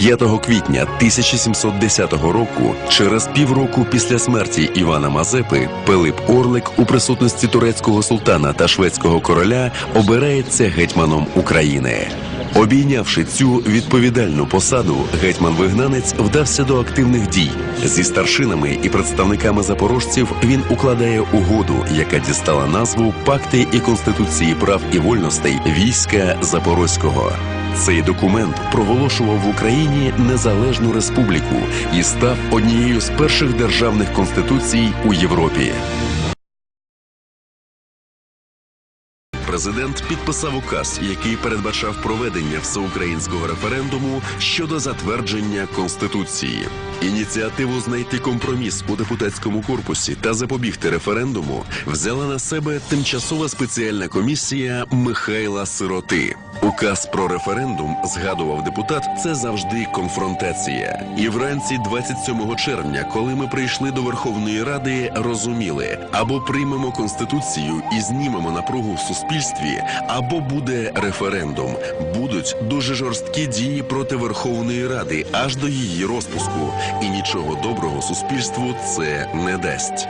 5 квітня 1710 року, через півроку після смерті Івана Мазепи, Пилип Орлик у присутності турецького султана та шведського короля обирається гетьманом України. Обійнявши цю відповідальну посаду, гетьман-вигнанець вдався до активних дій. Зі старшинами і представниками запорожців він укладає угоду, яка дістала назву Пакти і Конституції прав і вольностей війська Запорозького. Цей документ проголошував в Україні незалежну республіку і став однією з перших державних конституцій у Європі. Президент підписав указ, який передбачав проведення всеукраїнського референдуму щодо затвердження конституції. Ініціативу знайти компроміс у депутатському корпусі та запобігти референдуму взяла на себе тимчасова спеціальна комісія Михайла Сироти. Указ про референдум згадував депутат. Це завжди конфронтація. І вранці 27 червня, коли ми прийшли до Верховної Ради, розуміли або приймемо конституцію і знімемо напругу в суспільстві, або буде референдум. Будуть дуже жорсткі дії проти Верховної Ради аж до її розпуску, і нічого доброго суспільству це не дасть.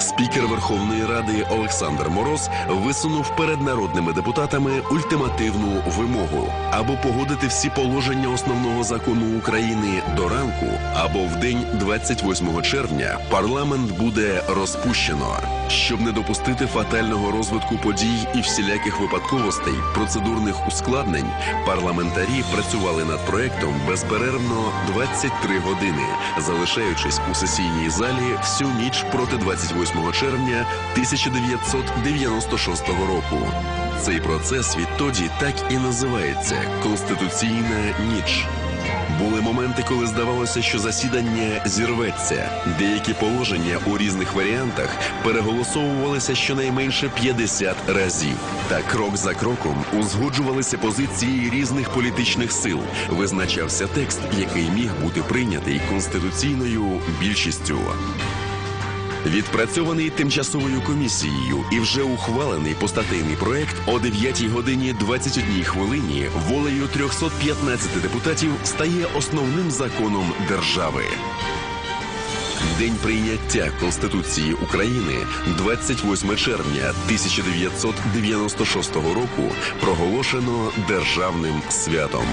Спікер Верховної Ради Олександр Мороз висунув перед народними депутатами ультимативну вимогу або погодити всі положення основного закону України до ранку, або в день 28 червня парламент буде розпущено, щоб не допустити фатального розвитку подій і всіляких випадковостей, процедурних ускладнень. Парламентарі працювали над проектом безперервно 23 години, залишаючись у сесійній залі всю ніч проти 28 червня 1996 року. Цей процес відтоді так і називається Конституційна ніч. Були моменти, коли здавалося, що засідання зірветься. Деякі положення у різних варіантах переголосовувалися щонайменше 50 разів. Та крок за кроком узгоджувалися позиції різних політичних сил. Визначався текст, який міг бути прийнятий конституційною більшістю. Відпрацьований тимчасовою комісією і вже ухвалений постатейний проект о 9 годині 21 хвилині волею 315 депутатів стає основним законом держави. День прийняття Конституції України 28 червня 1996 року проголошено державним святом.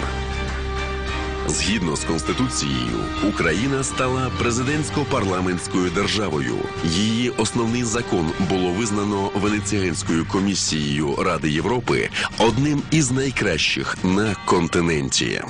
Згідно з конституцією, Україна стала президентсько-парламентською державою. Її основний закон було визнано Венеціанською комісією Ради Європи одним із найкращих на континенті.